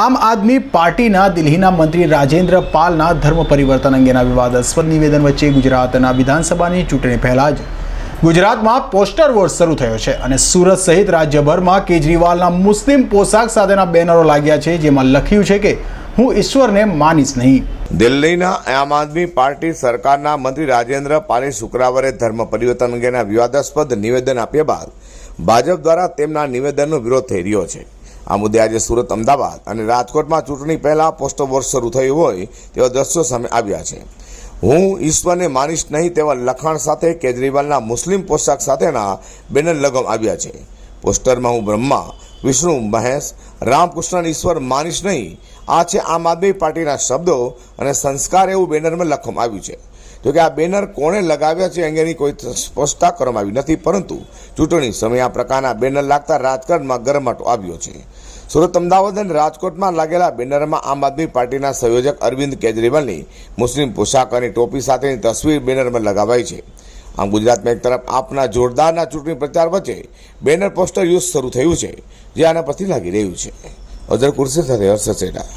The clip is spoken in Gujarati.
આમ આદમી પાર્ટીના દિલ્હીના મંત્રી રાજેન્દ્ર પાલના ધર્મ પરિવર્તન અંગેના વિવાદાસ્પદ નિવેદન વચ્ચે ગુજરાતના વિધાનસભાની ચૂંટણી પહેલાં જ ગુજરાતમાં પોસ્ટર વોર શરૂ થયો છે અને સુરત સહિત રાજ્યભરમાં કેજરીવાલના મુસ્લિમ પોશાક સાથેના બેનરો લાગ્યા છે જેમાં લખ્યું છે કે, હું ઈશ્વરને માનીશ નહીં. દિલ્હીના આમ આદમી પાર્ટી સરકારના મંત્રી રાજેન્દ્ર પાલે શુક્રવારે ધર્મ પરિવર્તન અંગેના વિવાદાસ્પદ નિવેદન આપ્યા બાદ ભાજપ દ્વારા તેમના નિવેદનનો વિરોધ થઈ રહ્યો છે. આ મુદ્દે આજે સુરત, અમદાવાદ અને રાજકોટમાં ચૂંટણી પહેલાં પોસ્ટર વોર શરૂ થયું હોય તેવા દ્રશ્યો સામે આવ્યા છે. હું ઈશ્વરને માનીશ નહીં તેવા લખાણ સાથે કેજરીવાલના મુસ્લિમ પોશાક સાથેના બેનર લગામ આવ્યા છે. પોસ્ટરમાં હું બ્રહ્મા, વિષ્ણુ, મહેશ રામકૃષ્ણ ઈશ્વર માનીશ નહીં. આ છે આમ આદમી પાર્ટીના શબ્દો અને સંસ્કાર એવું બેનરમાં લખવામાં આવ્યું છે. જોકે આ બેનર કોણે લગાવ્યા છે અંગેની કોઈ સ્પષ્ટતા કરવામાં આવી નથી, પરંતુ ચૂંટણી સમયે આ પ્રકારના બેનર લાગતા રાજકારણમાં ગરમાટો આવ્યો છે. સુરત અમદાવાદ અને રાજકોટમાં લાગેલા બેનરમાં આમ આદમી પાર્ટીના સંયોજક અરવિંદ કેજરીવાલની મુસ્લિમ પોશાક અને ટોપી સાથેની તસવીર બેનરમાં લગાવાઈ છે. આમ ગુજરાતમાં એક તરફ આપના જોરદારના ચૂંટણી પ્રચાર વચ્ચે બેનર પોસ્ટર યુઝ શરૂ થયું છે, જે આના પરથી લાગી રહ્યું છે. અઝર કુરશી સાથે હર્ષ સેડા